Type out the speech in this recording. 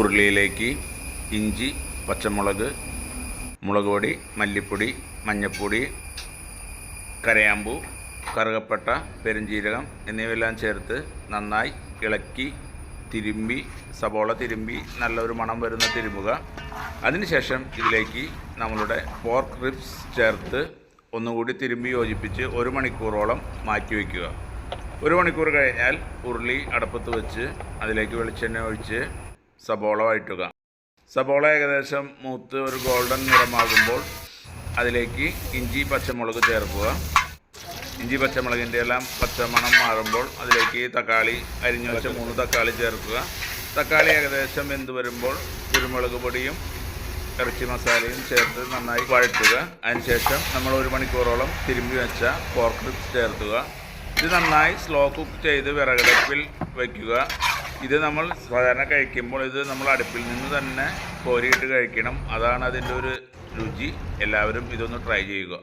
ഉരുളിയിലേക്ക് ഇഞ്ചി പച്ചമുളക് മുളക് പൊടി മല്ലിപ്പൊടി മഞ്ഞൾപ്പൊടി കരയാമ്പൂ കറുകപ്പട്ട പെരുംജീരകം എന്നിവയെല്ലാം ചേർത്ത് നന്നായി ഇളക്കി തിരുമ്പി സബോള തിരുമ്പി നല്ലൊരു മണം വരുന്ന തിരുമ്പുക. അതിനുശേഷം ഇതിലേക്ക് നമ്മളുടെ പോർക്ക് റിബ്സ് ചേർത്ത് ഒന്നുകൂടി തിരുമ്പി യോജിപ്പിച്ച് ഒരു മണിക്കൂറോളം മാറ്റി വയ്ക്കുക. ഒരു മണിക്കൂർ കഴിഞ്ഞാൽ ഉരുളി അടപ്പത്ത് വെച്ച് അതിലേക്ക് വെളിച്ചെണ്ണ ഒഴിച്ച് സബോള വഴറ്റുക. സബോള ഏകദേശം മൂത്ത് ഒരു ഗോൾഡൻ നിറമാകുമ്പോൾ അതിലേക്ക് ഇഞ്ചി പച്ചമുളക് ചേർക്കുക. ഇഞ്ചി പച്ചമുളകിന്റെ എല്ലാം പച്ചമണം മാറുമ്പോൾ അതിലേക്ക് തക്കാളി അരിഞ്ഞു വെച്ച മൂന്ന് തക്കാളി ചേർക്കുക. തക്കാളി ഏകദേശം വെന്ത് വരുമ്പോൾ കുരുമുളക് പൊടിയും ഇറച്ചി മസാലയും ചേർത്ത് നന്നായി വഴറ്റുക. അതിനുശേഷം നമ്മൾ ഒരു മണിക്കൂറോളം തിരുമ്പി വെച്ച പോർക്ക് ചേർത്തുക ഇത് നന്നായി സ്ലോ കുക്ക് ചെയ്ത് വിറകടുപ്പിൽ വയ്ക്കുക ഇത് നമ്മൾ സാധാരണ കഴിക്കുമ്പോൾ ഇത് നമ്മൾ അടുപ്പിൽ നിന്ന് തന്നെ കോരിയിട്ട് കഴിക്കണം. അതാണ് അതിന്റെ ഒരു രുചി. എല്ലാവരും ഇതൊന്ന് ട്രൈ ചെയ്യുക.